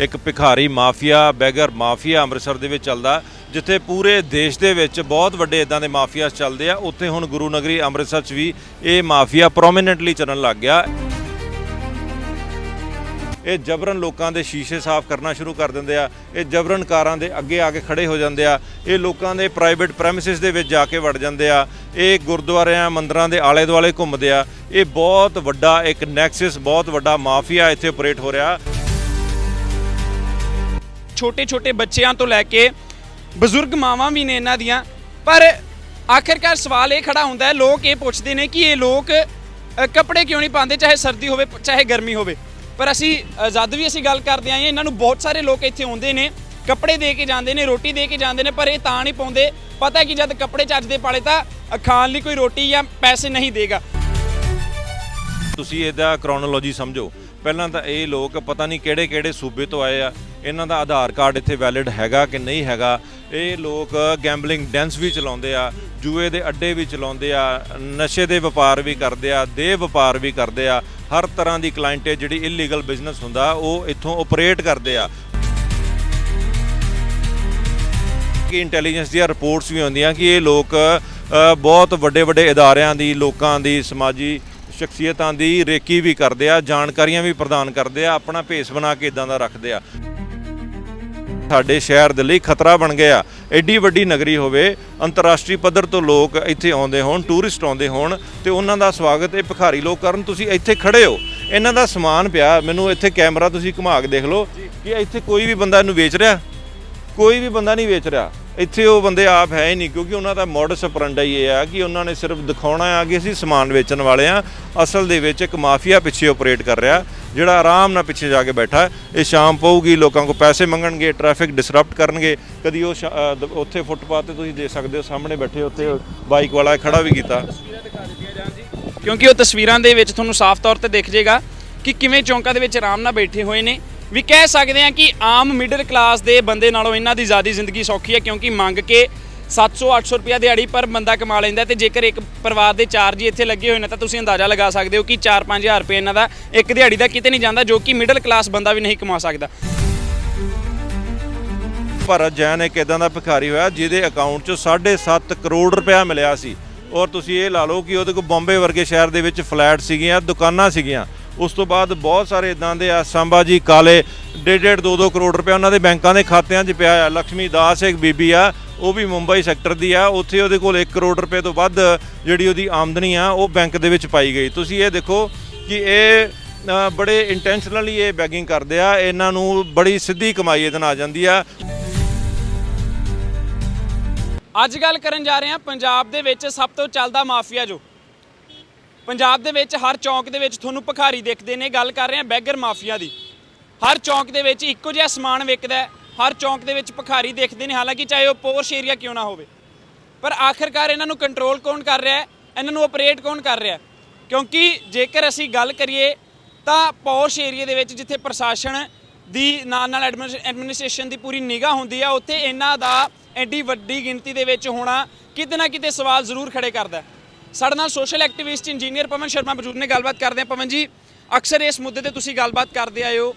ਇੱਕ ਭਿਖਾਰੀ mafia, beggar mafia Amritsar ਦੇ ਵਿੱਚ ਚੱਲਦਾ, ਜਿੱਥੇ ਪੂਰੇ ਦੇਸ਼ ਦੇ ਵਿੱਚ ਬਹੁਤ ਵੱਡੇ ਇਦਾਂ ਦੇ ਮਾਫੀਆ ਚੱਲਦੇ ਆ। ਉੱਥੇ ਹੁਣ ਗੁਰੂ ਨਗਰੀ ਅੰਮ੍ਰਿਤਸਰ 'ਚ ਵੀ ਇਹ ਮਾਫੀਆ ਪ੍ਰੋਮਿਨੈਂਟਲੀ ਚੱਲਣ ਲੱਗ ਗਿਆ। ਇਹ ਜਬਰਨ ਲੋਕਾਂ ਦੇ ਸ਼ੀਸ਼ੇ ਸਾਫ਼ ਕਰਨਾ ਸ਼ੁਰੂ ਕਰ ਦਿੰਦੇ ਆ। ਇਹ ਜਬਰਨ ਕਾਰਾਂ ਦੇ ਅੱਗੇ ਆ ਕੇ ਖੜੇ ਹੋ ਜਾਂਦੇ ਆ। ਇਹ ਲੋਕਾਂ ਦੇ ਪ੍ਰਾਈਵੇਟ ਪ੍ਰੈਮਿਸਿਸ ਦੇ ਵਿੱਚ ਜਾ ਕੇ ਵੜ ਜਾਂਦੇ ਆ। ਇਹ ਗੁਰਦੁਆਰਿਆਂ, ਮੰਦਰਾਂ ਦੇ ਆਲੇ ਦੁਆਲੇ ਘੁੰਮਦੇ ਆ। ਇਹ ਬਹੁਤ ਵੱਡਾ ਇੱਕ ਨੈਕਸਸ ਬਹੁਤ ਵੱਡਾ ਮਾਫੀਆ ਇੱਥੇ ਆਪਰੇਟ ਹੋ ਰਿਹਾ। ਛੋਟੇ ਛੋਟੇ ਬੱਚਿਆਂ ਤੋਂ ਲੈ ਕੇ ਬਜ਼ੁਰਗ ਮਾਵਾਂ ਵੀ ਨੇ ਇਹਨਾਂ ਦੀਆਂ। ਪਰ ਆਖਿਰਕਾਰ ਸਵਾਲ ਇਹ ਖੜਾ ਹੁੰਦਾ ਹੈ ਲੋਕ ਇਹ ਪੁੱਛਦੇ ਨੇ ਕਿ ਇਹ ਲੋਕ ਅ, ਕੱਪੜੇ ਕਿਉਂ ਨਹੀਂ ਪਾਉਂਦੇ ਚਾਹੇ ਸਰਦੀ ਹੋਵੇ ਚਾਹੇ ਗਰਮੀ ਹੋਵੇ। ਪਰ ਅਸੀਂ ਅ, ਜਦ ਵੀ ਅਸੀਂ ਗੱਲ ਕਰਦੇ ਆਏ ਹਾਂ, ਇਹਨਾਂ ਨੂੰ ਬਹੁਤ ਸਾਰੇ ਲੋਕ ਇੱਥੇ ਆਉਂਦੇ ਨੇ ਕੱਪੜੇ ਦੇ ਕੇ ਜਾਂਦੇ ਨੇ ਰੋਟੀ ਦੇ ਕੇ ਜਾਂਦੇ ਨੇ ਪਰ ਇਹ ਤਾਂ ਨਹੀਂ ਪਾਉਂਦੇ। ਪਤਾ ਕਿ ਜਦ ਕੱਪੜੇ ਚੱਜ ਦੇ ਪਾਲੇ ਤਾਂ ਅ, ਖਾਣ ਲਈ ਕੋਈ ਰੋਟੀ ਜਾਂ ਪੈਸੇ ਨਹੀਂ ਦੇਗਾ। ਤੁਸੀਂ ਇਹਦਾ ਕ੍ਰੋਨੋਲੋਜੀ ਸਮਝੋ। ਪਹਿਲਾਂ ਤਾਂ ਇਹ ਲੋਕ ਪਤਾ ਨਹੀਂ ਕਿਹੜੇ ਕਿਹੜੇ ਸੂਬੇ ਤੋਂ ਆਏ ਆ। ਇਹਨਾਂ ਦਾ ਆਧਾਰ ਕਾਰਡ ਇੱਥੇ ਵੈਲਿਡ ਹੈਗਾ ਕਿ ਨਹੀਂ ਹੈਗਾ? ਇਹ ਲੋਕ ਗੈਂਬਲਿੰਗ ਡੈਂਸ ਵੀ ਚਲਾਉਂਦੇ ਆ, ਜੂਏ ਦੇ ਅੱਡੇ ਵੀ ਚਲਾਉਂਦੇ ਆ, ਨਸ਼ੇ ਦੇ ਵਪਾਰ ਵੀ ਕਰਦੇ ਆ, ਦੇਹ ਵਪਾਰ ਵੀ ਕਰਦੇ ਆ, ਹਰ ਤਰ੍ਹਾਂ ਦੀ ਕਲਾਇੰਟੇ ਜਿਹੜੀ ਇਲੀਗਲ ਬਿਜ਼ਨਸ ਹੁੰਦਾ, ਉਹ ਇੱਥੋਂ ਆਪਰੇਟ ਕਰਦੇ ਆ। ਕਿ ਇੰਟੈਲੀਜੈਂਸ ਦੀਆਂ ਰਿਪੋਰਟਸ ਵੀ ਆਉਂਦੀਆਂ ਕਿ ਇਹ ਲੋਕ ਬਹੁਤ ਵੱਡੇ ਵੱਡੇ ਇਦਾਰਿਆਂ ਦੀ, ਲੋਕਾਂ ਦੀ, ਸਮਾਜੀ ਸ਼ਖਸੀਅਤਾਂ ਦੀ ਰੇਕੀ ਵੀ ਕਰਦੇ ਆ, ਜਾਣਕਾਰੀਆਂ ਵੀ ਪ੍ਰਦਾਨ ਕਰਦੇ ਆ, ਆਪਣਾ ਭੇਸ ਬਣਾ ਕੇ ਇਦਾਂ ਦਾ ਰੱਖਦੇ ਆ। ਸਾਡੇ ਸ਼ਹਿਰ ਦੇ ਲਈ ਖਤਰਾ ਬਣ ਗਿਆ। ਐਡੀ ਵੱਡੀ ਨਗਰੀ ਹੋਵੇ, ਅੰਤਰਰਾਸ਼ਟਰੀ ਪੱਧਰ ਤੋਂ ਲੋਕ ਇੱਥੇ ਆਉਂਦੇ ਹੋਣ, ਟੂਰਿਸਟ ਆਉਂਦੇ ਹੋਣ, ਤੇ ਉਹਨਾਂ ਦਾ ਸਵਾਗਤ ਇਹ ਭਿਖਾਰੀ ਲੋਕ ਕਰਨ। ਤੁਸੀਂ ਇੱਥੇ ਖੜੇ ਹੋ। ਇਹਨਾਂ ਦਾ ਸਮਾਨ ਪਿਆ। ਮੈਨੂੰ ਇੱਥੇ ਕੈਮਰਾ ਤੁਸੀਂ ਘੁਮਾ ਕੇ ਦੇਖ ਲਓ ਕਿ ਇੱਥੇ ਕੋਈ ਵੀ ਬੰਦਾ ਇਹਨੂੰ ਵੇਚ ਰਿਹਾ। ਕੋਈ ਵੀ ਬੰਦਾ ਨਹੀਂ ਵੇਚ ਰਿਹਾ। ਇੱਥੇ ਉਹ ਬੰਦੇ ਆਪ ਹੈ ਹੀ ਨਹੀਂ, ਕਿਉਂਕਿ ਉਹਨਾਂ ਦਾ ਮੋਡਸ ਆਪਰੈਂਡਾ ਹੀ ਇਹ ਆ ਕਿ ਉਹਨਾਂ ਨੇ ਸਿਰਫ ਦਿਖਾਉਣਾ ਆ ਕਿ ਅਸੀਂ ਸਮਾਨ ਵੇਚਣ ਵਾਲੇ ਆ ਅਸਲ ਦੇ ਵਿੱਚ ਇੱਕ ਮਾਫੀਆ ਪਿੱਛੇ ਆਪਰੇਟ ਕਰ ਰਿਹਾ। ਜਿਹੜਾ ਆਰਾਮ ਨਾਲ ਪਿੱਛੇ ਜਾ ਕੇ ਬੈਠਾ ਇਹ ਸ਼ਾਮ ਪਊਗੀ, ਲੋਕਾਂ ਕੋ ਪੈਸੇ ਮੰਗਣਗੇ ਟ੍ਰੈਫਿਕ ਡਿਸਰਪਟ ਕਰਨਗੇ, ਕਦੀ ਉਹ ਸ਼ਾ- ਉੱਥੇ ਫੁੱਟਪਾਥ ਤੇ ਤੁਸੀਂ ਦੇਖ ਸਕਦੇ ਹੋ, ਸਾਹਮਣੇ ਬੈਠੇ ਉੱਥੇ ਬਾਈਕ ਵਾਲਾ ਖੜਾ ਵੀ ਕੀਤਾ। ਕਿਉਂਕਿ ਉਹ ਤਸਵੀਰਾਂ ਦੇ ਵਿੱਚ ਤੁਹਾਨੂੰ ਸਾਫ਼ ਤੌਰ ਤੇ ਦਿਖ ਜਾਏਗਾ ਕਿ ਕਿਵੇਂ ਚੌਂਕਾਂ ਦੇ ਵਿੱਚ ਆਰਾਮ ਨਾਲ ਬੈਠੇ ਹੋਏ ਨੇ। ਵੀ ਕਹਿ ਸਕਦੇ ਆ ਕਿ ਆਮ ਮਿਡਲ ਕਲਾਸ ਦੇ ਬੰਦੇ ਨਾਲੋਂ ਇਹਨਾਂ ਦੀ ਜ਼ਿਆਦਾ ਜ਼ਿੰਦਗੀ ਸੌਖੀ ਹੈ, ਕਿਉਂਕਿ ਮੰਗ ਕੇ 700 800 ਰੁਪਿਆ ਦਿਹਾੜੀ ਪਰ ਬੰਦਾ ਕਮਾ ਲੈਂਦਾ ਤੇ ਜੇਕਰ ਇੱਕ ਪਰਿਵਾਰ ਦੇ ਚਾਰ ਜੀ ਇੱਥੇ ਲੱਗੇ ਹੋਏ ਨੇ ਤਾਂ ਤੁਸੀਂ ਅੰਦਾਜ਼ਾ ਲਗਾ ਸਕਦੇ ਹੋ ਕਿ 4-5000 ਰੁਪਏ ਇਹਨਾਂ ਦਾ ਇੱਕ ਦਿਹਾੜੀ ਦਾ ਕਿਤੇ ਨਹੀਂ ਜਾਂਦਾ, ਜੋ ਕਿ ਮਿਡਲ ਕਲਾਸ ਬੰਦਾ ਵੀ ਨਹੀਂ ਕਮਾ ਸਕਦਾ। ਭਰਤ ਜੈਨ ਇੱਕ ਇਦਾਂ ਦਾ ਭਿਖਾਰੀ ਹੋਇਆ ਜਿਹਦੇ ਅਕਾਊਂਟ 'ਚ 7.5 ਕਰੋੜ ਰੁਪਇਆ ਮਿਲਿਆ ਸੀ। ਔਰ ਤੁਸੀਂ ਇਹ ਲਾ ਲਓ ਕਿ ਉਹਦੇ ਕੋਲ ਬੰਬੇ ਵਰਗੇ ਸ਼ਹਿਰ ਦੇ ਵਿੱਚ ਫਲੈਟ ਸੀਗੀਆਂ, ਦੁਕਾਨਾਂ ਸੀਗੀਆਂ। ਉਸ ਤੋਂ ਬਾਅਦ ਬਹੁਤ ਸਾਰੇ ਇਦਾਂ ਦੇ ਆ ਸੰਭਾ ਜੀ, ਕਾਲੇ ਡੇਢ ਡੇਢ 2-2 ਕਰੋੜ ਰੁਪਇਆ ਉਹਨਾਂ ਦੇ ਬੈਂਕਾਂ ਦੇ ਖਾਤਿਆਂ 'ਚ ਪਿਆ ਆ। ਲక్ష్ਮੀ ਦਾਸ ਇੱਕ ਬੀਬੀ ਆ ਉਹ ਵੀ ਮੁੰਬਈ ਸੈਕਟਰ ਦੀ ਆ। ਉੱਥੇ ਉਹਦੇ ਕੋਲ 1 ਕਰੋੜ ਰੁਪਏ ਤੋਂ ਵੱਧ ਜਿਹੜੀ ਉਹਦੀ ਆਮਦਨੀ ਆ, ਉਹ ਬੈਂਕ ਦੇ ਵਿੱਚ ਪਾਈ ਗਈ। ਤੁਸੀਂ ਇਹ ਦੇਖੋ ਕਿ ਇਹ ਬੜੇ ਇੰਟੈਂਸ਼ਨਲੀ ਇਹ ਬੈਗਿੰਗ ਕਰਦੇ ਆ। ਇਹਨਾਂ ਨੂੰ ਬੜੀ ਸਿੱਧੀ ਕਮਾਈ ਇਹਦੇ ਨਾਲ ਆ ਜਾਂਦੀ ਆ। ਅੱਜ ਗੱਲ ਕਰਨ ਜਾ ਰਹੇ ਹਾਂ ਪੰਜਾਬ ਦੇ ਵਿੱਚ ਸਭ ਤੋਂ ਚੱਲਦਾ ਮਾਫੀਆ ਜੋ। ਪੰਜਾਬ ਦੇ ਵਿੱਚ ਹਰ ਚੌਂਕ ਦੇ ਵਿੱਚ ਤੁਹਾਨੂੰ ਭਿਖਾਰੀ ਦਿਖਦੇ ਨੇ। ਗੱਲ ਕਰ ਰਹੇ ਹਾਂ ਬੈਗਰ ਮਾਫੀਆ ਦੀ। ਹਰ ਚੌਂਕ ਦੇ ਵਿੱਚ ਇੱਕੋ ਜਿਹਾ ਸਮਾਨ ਵਿਕਦਾ ਹਰ ਚੌਂਕ ਦੇ ਵਿੱਚ ਭਿਖਾਰੀ ਦੇਖਦੇ ਨੇ, ਹਾਲਾਂਕਿ ਚਾਹੇ ਉਹ ਪੋਰਸ਼ ਏਰੀਆ ਕਿਉਂ ਨਾ ਹੋਵੇ। ਪਰ ਆਖਿਰਕਾਰ ਇਹਨਾਂ ਨੂੰ ਕੰਟਰੋਲ ਕੌਣ ਕਰ ਰਿਹਾ ਹੈ? ਇਹਨਾਂ ਨੂੰ ਆਪਰੇਟ ਕੌਣ ਕਰ ਰਿਹਾ ਹੈ? ਕਿਉਂਕਿ ਜੇਕਰ ਅਸੀਂ ਗੱਲ ਕਰੀਏ ਤਾਂ ਪੌਸ਼ ਏਰੀਆ ਦੇ ਵਿੱਚ ਜਿੱਥੇ ਪ੍ਰਸ਼ਾਸਨ ਦੀ ਨਾਲ ਨਾਲ ਐਡਮਿਨਿਸਟ੍ਰੇਸ਼ਨ ਦੀ ਪੂਰੀ ਨਿਗਾਹ ਹੁੰਦੀ ਆ, ਉੱਥੇ ਇਹਨਾਂ ਦਾ ਐਡੀ ਵੱਡੀ ਗਿਣਤੀ ਦੇ ਵਿੱਚ ਹੋਣਾ ਕਿਤੇ ਨਾ ਕਿਤੇ ਸਵਾਲ ਜ਼ਰੂਰ ਖੜੇ ਕਰਦਾ ਸਾਡੇ ਨਾਲ social activist engineer Pawan Sharma ਬਜ਼ੁਰਗ ਨੇ, ਗੱਲਬਾਤ ਕਰਦੇ ਆ ਪਵਨ ਜੀ, ਅਕਸਰ ਇਸ ਮੁੱਦੇ ਤੇ ਤੁਸੀਂ ਗੱਲਬਾਤ ਕਰਦੇ ਆਏ ਹੋ।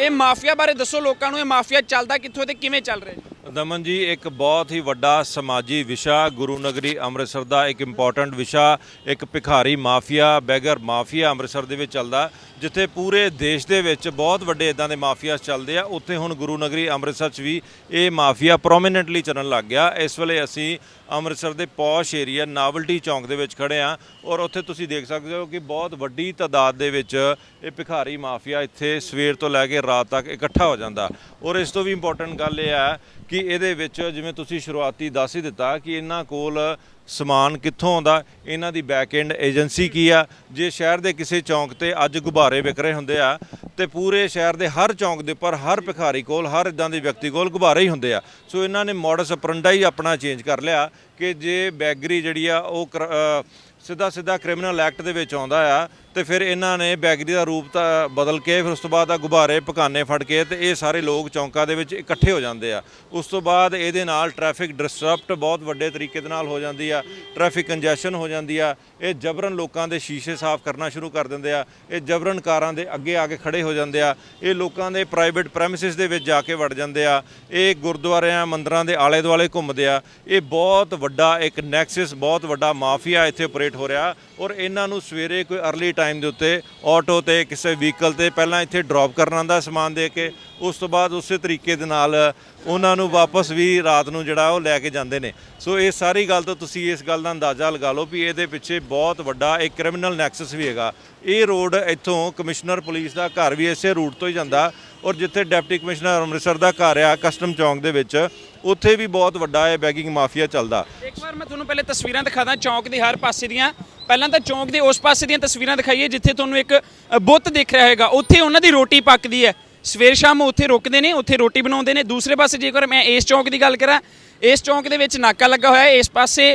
ਇਹ ਮਾਫੀਆ ਬਾਰੇ ਦੱਸੋ ਲੋਕਾਂ ਨੂੰ, ਇਹ ਮਾਫੀਆ ਚੱਲਦਾ ਕਿੱਥੋਂ ਤੇ ਕਿਵੇਂ ਚੱਲ ਰਿਹਾ? ਜੀ ਦਮਨ ਜੀ, ਇੱਕ ਬਹੁਤ ਹੀ ਵੱਡਾ ਸਮਾਜੀ ਵਿਸ਼ਾ, ਗੁਰੂ ਨਗਰੀ ਅੰਮ੍ਰਿਤਸਰ ਦਾ ਇੱਕ ਇੰਪੋਰਟੈਂਟ ਵਿਸ਼ਾ, ਇੱਕ ਭਿਖਾਰੀ ਮਾਫੀਆ, ਬੈਗਰ ਮਾਫੀਆ ਅੰਮ੍ਰਿਤਸਰ ਦੇ ਵਿੱਚ ਚੱਲਦਾ। ਜਿੱਥੇ ਪੂਰੇ ਦੇਸ਼ ਦੇ ਵਿੱਚ ਬਹੁਤ ਵੱਡੇ ਇਦਾਂ ਦੇ ਮਾਫੀਆ ਚੱਲਦੇ ਆ, ਉੱਥੇ ਹੁਣ ਗੁਰੂ ਨਗਰੀ ਅੰਮ੍ਰਿਤਸਰ 'ਚ ਵੀ ਇਹ ਮਾਫੀਆ ਪ੍ਰੋਮਿਨੈਂਟਲੀ ਚੱਲਣ ਲੱਗ ਗਿਆ। ਇਸ ਵੇਲੇ ਅਸੀਂ ਅੰਮ੍ਰਿਤਸਰ ਦੇ ਪੌਸ਼ ਏਰੀਆ, ਨਾਵਲਟੀ ਚੌਂਕ ਦੇ ਵਿੱਚ ਖੜੇ ਆ ਔਰ ਉੱਥੇ ਤੁਸੀਂ ਦੇਖ ਸਕਦੇ ਹੋ ਕਿ ਬਹੁਤ ਵੱਡੀ ਤਾਦਾਦ ਦੇ ਵਿੱਚ ਇਹ ਭਿਖਾਰੀ ਮਾਫੀਆ ਇੱਥੇ ਸਵੇਰ ਤੋਂ ਲੈ ਕੇ ਰਾਤ ਤੱਕ ਇਕੱਠਾ ਹੋ ਜਾਂਦਾ। ਔਰ ਇਸ ਤੋਂ ਵੀ ਇੰਪੋਰਟੈਂਟ ਗੱਲ ਇਹ ਹੈ ਕਿ ਇਹਦੇ ਵਿੱਚ ਜਿਵੇਂ ਤੁਸੀਂ ਸ਼ੁਰੂਆਤੀ ਦੱਸ ਹੀ ਦਿੱਤਾ ਕਿ ਇਹਨਾਂ ਕੋਲ ਸਮਾਨ ਕਿੱਥੋਂ ਆਉਂਦਾ, ਇਹਨਾਂ ਦੀ ਬੈਕ ਐਂਡ ਏਜੰਸੀ ਕੀ ਆ? ਜੇ ਸ਼ਹਿਰ ਦੇ ਕਿਸੇ ਚੌਂਕ ਤੇ ਅੱਜ ਗੁਬਾਰੇ ਵਿਕ ਰਹੇ ਹੁੰਦੇ ਆ, ਤੇ ਪੂਰੇ ਸ਼ਹਿਰ ਦੇ ਹਰ ਚੌਂਕ ਦੇ ਉੱਪਰ ਹਰ ਭਿਖਾਰੀ ਕੋਲ, ਹਰ ਇਦਾਂ ਦੇ ਵਿਅਕਤੀ ਕੋਲ ਗੁਬਾਰੇ ਹੀ ਹੁੰਦੇ ਆ। ਸੋ ਇਹਨਾਂ ਨੇ ਮੋਡਸ ਅਪਰੰਡਾ ਹੀ ਆਪਣਾ ਚੇਂਜ ਕਰ ਲਿਆ ਕਿ ਜੇ ਬੈਗਰੀ ਜਿਹੜੀ ਆ ਉਹ ਕਰ- ਸਿੱਧਾ ਸਿੱਧਾ ਕ੍ਰਿਮੀਨਲ ਐਕਟ ਦੇ ਵਿੱਚ ਆਉਂਦਾ ਆ ਤੇ ਫਿਰ ਇਹਨਾਂ ਨੇ ਬੈਗਰੀ ਦਾ ਰੂਪ ਤਾਂ ਬਦਲ ਕੇ, ਫਿਰ ਉਸ ਤੋਂ ਬਾਅਦ ਆ ਗੁਬਾਰੇ, ਪਕਾਨੇ ਫੜ ਕੇ ਤੇ ਇਹ ਸਾਰੇ ਲੋਕ ਚੌਂਕਾਂ ਦੇ ਵਿੱਚ ਇਕੱਠੇ ਹੋ ਜਾਂਦੇ ਆ। ਉਸ ਤੋਂ ਬਾਅਦ ਇਹਦੇ ਨਾਲ ਟ੍ਰੈਫਿਕ ਡਿਸਰਪਟ ਬਹੁਤ ਵੱਡੇ ਤਰੀਕੇ ਦੇ ਨਾਲ ਹੋ ਜਾਂਦੀ ਆ, ਟ੍ਰੈਫਿਕ ਕੰਜੈਸ਼ਨ ਹੋ ਜਾਂਦੀ ਆ, ਇਹ ਜਬਰਨ ਲੋਕਾਂ ਦੇ ਸ਼ੀਸ਼ੇ ਸਾਫ਼ ਕਰਨਾ ਸ਼ੁਰੂ ਕਰ ਦਿੰਦੇ ਆ, ਇਹ ਜਬਰਨ ਕਾਰਾਂ ਦੇ ਅੱਗੇ ਆ ਕੇ ਖੜੇ ਹੋ ਜਾਂਦੇ ਆ, ਇਹ ਲੋਕਾਂ ਦੇ ਪ੍ਰਾਈਵੇਟ ਪ੍ਰੈਮਿਸਿਸ ਦੇ ਵਿੱਚ ਜਾ ਕੇ ਵੜ ਜਾਂਦੇ ਆ, ਇਹ ਗੁਰਦੁਆਰਿਆਂ, ਮੰਦਰਾਂ ਦੇ ਆਲੇ ਦੁਆਲੇ ਘੁੰਮਦੇ ਆ, ਇਹ ਬਹੁਤ ਵੱਡਾ ਇੱਕ ਨੈਕਸਸ ਬਹੁਤ ਵੱਡਾ ਮਾਫੀਆ ਇੱਥੇ ਆਪਰੇਟ ਹੋ ਰਿਹਾ ਔਰ ਇਹਨਾਂ ਨੂੰ ਸਵੇਰੇ ਕੋਈ अर्ਲੀ ਟਾਈਮ ਦੇ ਉੱਤੇ ਆਟੋ ਤੇ ਕਿਸੇ ਵਹੀਕਲ ਤੇ ਪਹਿਲਾਂ ਇੱਥੇ ਡ੍ਰੌਪ ਕਰਨ ਆਉਂਦਾ ਸਮਾਨ ਦੇ ਕੇ ਉਸ ਤੋਂ ਬਾਅਦ ਉਸੇ ਤਰੀਕੇ ਦੇ ਨਾਲ ਉਹਨਾਂ ਨੂੰ ਵਾਪਸ ਵੀ ਰਾਤ ਨੂੰ ਜਿਹੜਾ ਉਹ ਲੈ ਕੇ ਜਾਂਦੇ ਨੇ। ਸੋ ਇਹ ਸਾਰੀ ਗੱਲ ਤੋਂ ਤੁਸੀਂ ਇਸ ਗੱਲ ਦਾ ਅੰਦਾਜ਼ਾ ਲਗਾ ਲਓ ਵੀ ਇਹਦੇ ਪਿੱਛੇ ਬਹੁਤ ਵੱਡਾ ਇੱਕ ਕ੍ਰਿਮੀਨਲ ਨੈਕਸਸ ਵੀ ਹੈਗਾ। ਇਹ ਰੋਡ ਇੱਥੋਂ ਕਮਿਸ਼ਨਰ ਪੁਲਿਸ ਦਾ ਘਰ ਵੀ ਇਸੇ ਰੂਟ ਤੋਂ ਹੀ ਜਾਂਦਾ ਔਰ ਜਿੱਥੇ ਡਿਪਟੀ ਕਮਿਸ਼ਨਰ ਅੰਮ੍ਰਿਤਸਰ ਦਾ ਘਰ ਆ ਕਸਟਮ ਚੌਂਕ ਦੇ ਵਿੱਚ ਉੱਥੇ ਵੀ ਬਹੁਤ ਵੱਡਾ ਇਹ ਬੈਗਿੰਗ ਮਾਫੀਆ ਚੱਲਦਾ। ਇੱਕ ਵਾਰ ਮੈਂ ਤੁਹਾਨੂੰ ਪਹਿਲੇ ਤਸਵੀਰਾਂ ਦਿਖਾਦਾ, ਚੌਂਕ ਦੇ ਹਰ ਪਾਸੇ ਦੀਆਂ। ਪਹਿਲਾਂ ਤਾਂ ਚੌਂਕ ਦੇ ਉਸ ਪਾਸੇ ਦੀਆਂ ਤਸਵੀਰਾਂ ਦਿਖਾਈਏ, ਜਿੱਥੇ ਤੁਹਾਨੂੰ ਇੱਕ ਬੁੱਤ ਦਿਖ ਰਿਹਾ ਹੈਗਾ। ਉੱਥੇ ਉਹਨਾਂ ਦੀ ਰੋਟੀ ਪੱਕਦੀ ਹੈ। ਸਵੇਰ ਸ਼ਾਮ ਉੱਥੇ ਰੁਕਦੇ ਨੇ, ਉੱਥੇ ਰੋਟੀ ਬਣਾਉਂਦੇ ਨੇ। ਦੂਸਰੇ ਪਾਸੇ ਜੇਕਰ ਮੈਂ ਇਸ ਚੌਂਕ ਦੀ ਗੱਲ ਕਰਾਂ, ਇਸ ਚੌਂਕ ਦੇ ਵਿੱਚ ਨਾਕਾ ਲੱਗਾ ਹੋਇਆ ਹੈ। ਇਸ ਪਾਸੇ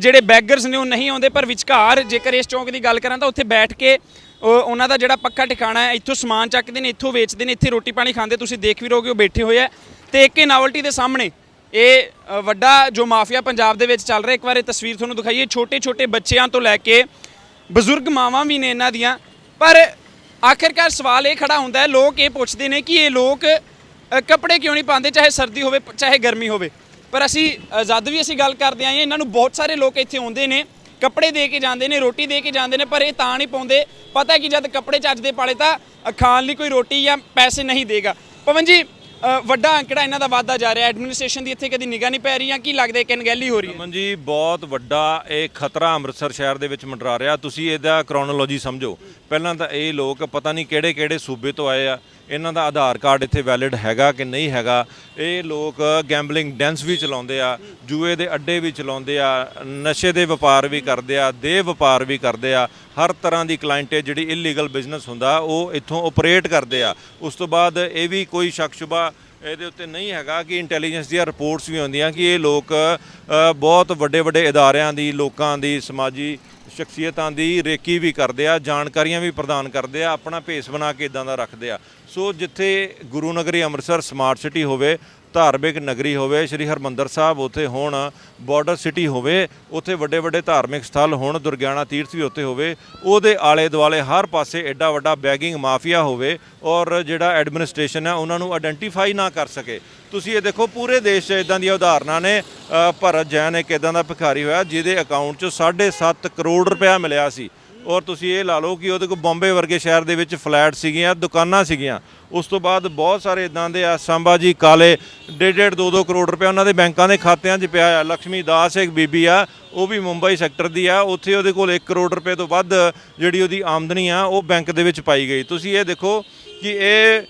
ਜਿਹੜੇ ਬੈਗਰਸ ਨੇ ਉਹ ਨਹੀਂ ਆਉਂਦੇ, ਪਰ ਵਿਚਕਾਰ ਜੇਕਰ ਇਸ ਚੌਂਕ ਦੀ ਗੱਲ ਕਰਾਂ ਤਾਂ ਉੱਥੇ ਬੈਠ ਕੇ ਉਹਨਾਂ ਦਾ ਜਿਹੜਾ ਪੱਕਾ ਟਿਕਾਣਾ ਹੈ, ਇੱਥੋਂ ਸਮਾਨ ਚੱਕਦੇ ਨੇ, ਇੱਥੋਂ ਵੇਚਦੇ ਨੇ, ਇੱਥੇ ਰੋਟੀ ਪਾਣੀ ਖਾਂਦੇ। ਤੁਸੀਂ ਦੇਖ ਵੀ ਰਹੋਗੇ, ਉਹ ਬੈਠੇ ਹੋਏ ਆ ਤੇ ਇੱਕ ਇਹ ਨਾਵਲਟੀ ਦੇ ਸਾਹਮਣੇ ਇਹ ਵੱਡਾ ਜੋ ਮਾਫੀਆ ਪੰਜਾਬ ਦੇ ਵਿੱਚ ਚੱਲ ਰਿਹਾ ਇੱਕ ਵਾਰ ਇਹ ਤਸਵੀਰ ਤੁਹਾਨੂੰ ਦਿਖਾਈਏ। ਛੋਟੇ ਛੋਟੇ ਬੱਚਿਆਂ ਤੋਂ ਲੈ ਕੇ ਬਜ਼ੁਰਗ ਮਾਵਾਂ ਵੀ ਨੇ ਇਹਨਾਂ ਦੀਆਂ। ਪਰ ਆਖਿਰਕਾਰ ਸਵਾਲ ਇਹ ਖੜਾ ਹੁੰਦਾ ਹੈ ਲੋਕ ਇਹ ਪੁੱਛਦੇ ਨੇ ਕਿ ਇਹ ਲੋਕ ਕੱਪੜੇ ਕਿਉਂ ਨਹੀਂ ਪਾਉਂਦੇ ਚਾਹੇ ਸਰਦੀ ਹੋਵੇ ਚਾਹੇ ਗਰਮੀ ਹੋਵੇ। ਪਰ ਅਸੀਂ ਜਦ ਵੀ ਅਸੀਂ ਗੱਲ ਕਰਦੇ ਆਏ ਹਾਂ, ਇਹਨਾਂ ਨੂੰ ਬਹੁਤ ਸਾਰੇ ਲੋਕ ਇੱਥੇ ਆਉਂਦੇ ਨੇ ਕੱਪੜੇ ਦੇ ਕੇ ਜਾਂਦੇ ਨੇ ਰੋਟੀ ਦੇ ਕੇ ਜਾਂਦੇ ਨੇ ਪਰ ਇਹ ਤਾਂ ਨਹੀਂ ਪਾਉਂਦੇ। ਪਤਾ ਕਿ ਜਦ ਕੱਪੜੇ ਚੱਜ ਦੇ ਪਾਲੇ ਤਾਂ ਖਾਣ ਲਈ ਕੋਈ ਰੋਟੀ ਜਾਂ ਪੈਸੇ ਨਹੀਂ ਦੇਗਾ। ਪਵਨ ਜੀ ਵੱਡਾ ਅੰਕੜਾ ਇਹਨਾਂ ਦਾ ਵਾਧਾ ਜਾ ਰਿਹਾ। ਐਡਮਿਨਿਸਟ੍ਰੇਸ਼ਨ ਦੀ ਇੱਥੇ ਕਦੀ ਨਿਗਾਹ ਨਹੀਂ ਪੈ ਰਹੀ ਜਾਂ ਕੀ ਲੱਗਦਾ ਕਿ ਅਣਗਹਿਲੀ ਹੋ ਰਹੀ ਹੈ? ਅਮਨ ਜੀ, ਬਹੁਤ ਵੱਡਾ ਇਹ ਖਤਰਾ ਅੰਮ੍ਰਿਤਸਰ ਸ਼ਹਿਰ ਦੇ ਵਿੱਚ ਮੰਡਰਾ ਰਿਹਾ। ਤੁਸੀਂ ਇਹਦਾ ਕ੍ਰੋਨੋਲੋਜੀ ਸਮਝੋ। ਪਹਿਲਾਂ ਤਾਂ ਇਹ ਲੋਕ ਪਤਾ ਨਹੀਂ ਕਿਹੜੇ ਕਿਹੜੇ ਸੂਬੇ ਤੋਂ ਆਏ ਆ। ਇਹਨਾਂ ਦਾ ਆਧਾਰ ਕਾਰਡ ਇੱਥੇ ਵੈਲਿਡ ਹੈਗਾ ਕਿ ਨਹੀਂ ਹੈਗਾ? ਇਹ ਲੋਕ ਗੈਂਬਲਿੰਗ ਡੈਂਸ ਵੀ ਚਲਾਉਂਦੇ ਆ, ਜੂਏ ਦੇ ਅੱਡੇ ਵੀ ਚਲਾਉਂਦੇ ਆ, ਨਸ਼ੇ ਦੇ ਵਪਾਰ ਵੀ ਕਰਦੇ ਆ, ਦੇਹ ਵਪਾਰ ਵੀ ਕਰਦੇ ਆ, ਹਰ ਤਰ੍ਹਾਂ ਦੀ ਕਲਾਇੰਟੇਜ ਜਿਹੜੀ ਇਲੀਗਲ ਬਿਜ਼ਨਸ ਹੁੰਦਾ, ਉਹ ਇੱਥੋਂ ਆਪਰੇਟ ਕਰਦੇ ਆ। ਉਸ ਤੋਂ ਬਾਅਦ ਇਹ ਵੀ ਕੋਈ ਸ਼ੱਕ ਸ਼ੁਬਾ ਇਹਦੇ ਉੱਤੇ ਨਹੀਂ ਹੈਗਾ ਕਿ ਇੰਟੈਲੀਜੈਂਸ ਦੀਆਂ ਰਿਪੋਰਟਸ ਵੀ ਆਉਂਦੀਆਂ ਕਿ ਇਹ ਲੋਕ ਬਹੁਤ ਵੱਡੇ ਵੱਡੇ ਇਦਾਰਿਆਂ ਦੀ, ਲੋਕਾਂ ਦੀ, ਸਮਾਜੀ ਸ਼ਖਸੀਅਤਾਂ ਦੀ ਰੇਕੀ ਵੀ ਕਰਦੇ ਆ, ਜਾਣਕਾਰੀਆਂ ਵੀ ਪ੍ਰਦਾਨ ਕਰਦੇ ਆ, ਆਪਣਾ ਭੇਸ ਬਣਾ ਕੇ ਇਦਾਂ ਦਾ ਰੱਖਦੇ ਆ। ਸੋ ਜਿੱਥੇ ਗੁਰੂ ਨਗਰੀ ਅੰਮ੍ਰਿਤਸਰ ਸਮਾਰਟ ਸਿਟੀ ਹੋਵੇ ਧਾਰਮਿਕ ਨਗਰੀ ਹੋਵੇ, ਸ੍ਰੀ ਹਰਮੰਦਰ ਸਾਹਿਬ ਉੱਥੇ ਹੋਣ ਬਾਰਡਰ ਸਿਟੀ ਹੋਵੇ, ਉੱਥੇ ਵੱਡੇ ਵੱਡੇ ਧਾਰਮਿਕ ਸਥਲ ਹੋਣ, ਦੁਰਗਿਆਣਾ ਤੀਰਥ ਵੀ ਉੱਥੇ ਹੋਵੇ, ਉਹਦੇ ਆਲੇ ਦੁਆਲੇ ਹਰ ਪਾਸੇ ਐਡਾ ਵੱਡਾ ਬੈਗਿੰਗ ਮਾਫੀਆ ਹੋਵੇ ਔਰ ਜਿਹੜਾ ਐਡਮਿਨਿਸਟ੍ਰੇਸ਼ਨ ਹੈ ਉਹਨਾਂ ਨੂੰ ਆਇਡੈਂਟੀਫਾਈ ਨਾ ਕਰ ਸਕੇ। ਤੁਸੀਂ ਇਹ ਦੇਖੋ, ਪੂਰੇ ਦੇਸ਼ 'ਚ ਇਦਾਂ ਦੀਆਂ ਉਦਾਹਰਨਾਂ ਨੇ ਭਰਤ ਜੈਨ ਇੱਕ ਇਦਾਂ ਦਾ ਭਿਖਾਰੀ ਹੋਇਆ ਜਿਹਦੇ ਅਕਾਊਂਟ 'ਚ 7.5 ਕਰੋੜ ਰੁਪਇਆ ਮਿਲਿਆ ਸੀ। ਔਰ ਤੁਸੀਂ ਇਹ ਲਾ ਲਓ ਕਿ ਉਹਦੇ ਕੋਲ ਬੰਬੇ ਵਰਗੇ ਸ਼ਹਿਰ ਦੇ ਵਿੱਚ ਫਲੈਟ ਸੀਗੀਆਂ, ਦੁਕਾਨਾਂ ਸੀਗੀਆਂ। ਉਸ ਤੋਂ ਬਾਅਦ ਬਹੁਤ ਸਾਰੇ ਇਦਾਂ ਦੇ ਆ, ਸੰਭਾ ਜੀ, ਕਾਲੇ, ਡੇਢ ਡੇਢ 2-2 ਕਰੋੜ ਰੁਪਏ ਉਹਨਾਂ ਦੇ ਬੈਂਕਾਂ ਦੇ ਖਾਤਿਆਂ 'ਚ ਪਿਆ ਆ। ਲక్ష్ਮੀ ਦਾਸ ਇੱਕ ਬੀਬੀ ਆ, ਉਹ ਵੀ ਮੁੰਬਈ ਸੈਕਟਰ ਦੀ ਆ। ਉੱਥੇ ਉਹਦੇ ਕੋਲ 1 ਕਰੋੜ ਰੁਪਏ ਤੋਂ ਵੱਧ ਜਿਹੜੀ ਉਹਦੀ ਆਮਦਨੀ ਆ, ਉਹ ਬੈਂਕ ਦੇ ਵਿੱਚ ਪਾਈ ਗਈ। ਤੁਸੀਂ ਇਹ ਦੇਖੋ ਕਿ ਇਹ